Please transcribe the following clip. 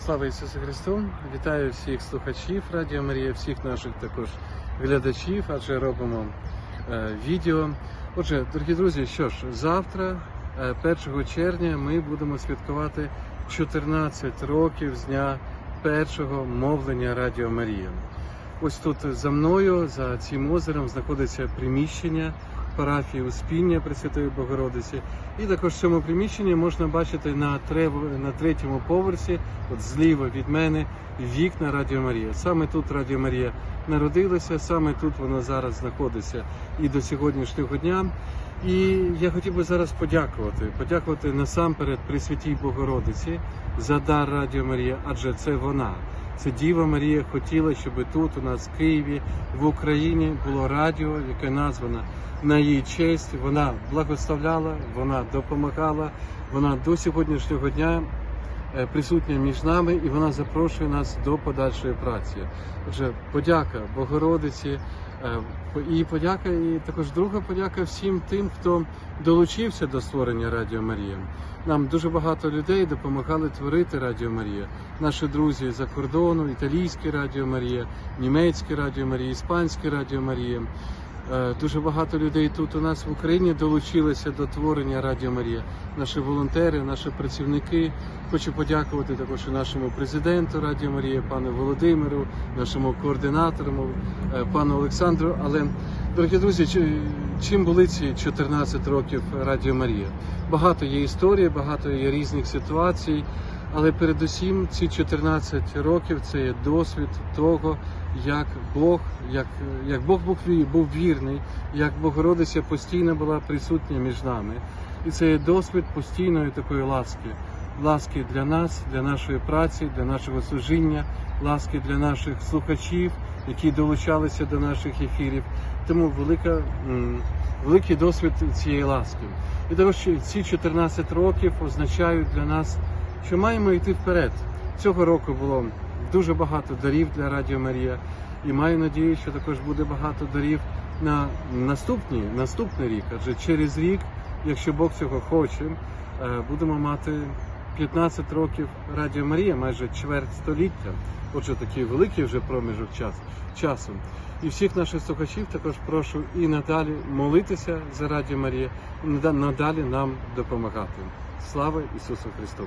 Слава Ісусу Христу! Вітаю всіх слухачів Радіо Марія, всіх наших також глядачів, адже робимо е, відео. Отже, дорогі друзі, що ж, завтра, е, 1 червня, ми будемо святкувати 14 років з дня першого мовлення Радіо Марія. Ось тут за мною, за цим озером, знаходиться приміщення парафії Успіння Пресвятої Богородиці. І також в цьому приміщенні можна бачити на, на третьому поверсі, от зліва від мене, вікна Радіо Марія. Саме тут Радіо Марія народилася, саме тут вона зараз знаходиться і до сьогоднішнього дня. І я хотів би зараз подякувати, подякувати насамперед Пресвятій Богородиці за дар Радіо Марія, адже це вона. Це Діва Марія хотіла, щоб тут у нас в Києві, в Україні було радіо, яке названо на її честь. Вона благословляла, вона допомагала. Вона до сьогоднішнього дня е, присутня між нами і вона запрошує нас до подальшої праці. Отже, подяка Богородиці і подяка, і також друга подяка всім тим, хто долучився до створення Радіо Марія. Нам дуже багато людей допомагали творити Радіо Марія. Наші друзі за кордону, італійське Радіо Марія, німецьке Радіо Марія, іспанське Радіо Марія. Е, Дуже багато людей тут у нас в Україні долучилися до творення Радіо Марія. Наші волонтери, наші працівники. Хочу подякувати також і нашому президенту Радіо Марія, пану Володимиру, нашому координатору, е, пану Олександру. Але, дорогі друзі, чи- чим були ці 14 років Радіо Марія? Багато є історій, багато є різних ситуацій. Але передусім ці 14 років це є досвід того, як Бог, як, як Бог був, був вірний, як Богородиця постійно була присутня між нами. І це є досвід постійної такої ласки. Ласки для нас, для нашої праці, для нашого служіння, ласки для наших слухачів, які долучалися до наших ефірів. Тому велика, великий досвід цієї ласки. І також ці 14 років означають для нас, що маємо йти вперед. Цього року було дуже багато дарів для Радіо Марія, і маю надію, що також буде багато дарів на наступні, наступний рік. Адже через рік, якщо Бог цього хоче, е, будемо мати 15 років Радіо Марія, майже чверть століття. Отже, такий великий вже проміжок час, часу. І всіх наших слухачів також прошу і надалі молитися за Радіо Марія, і нада- надалі нам допомагати. Слава Ісусу Христу!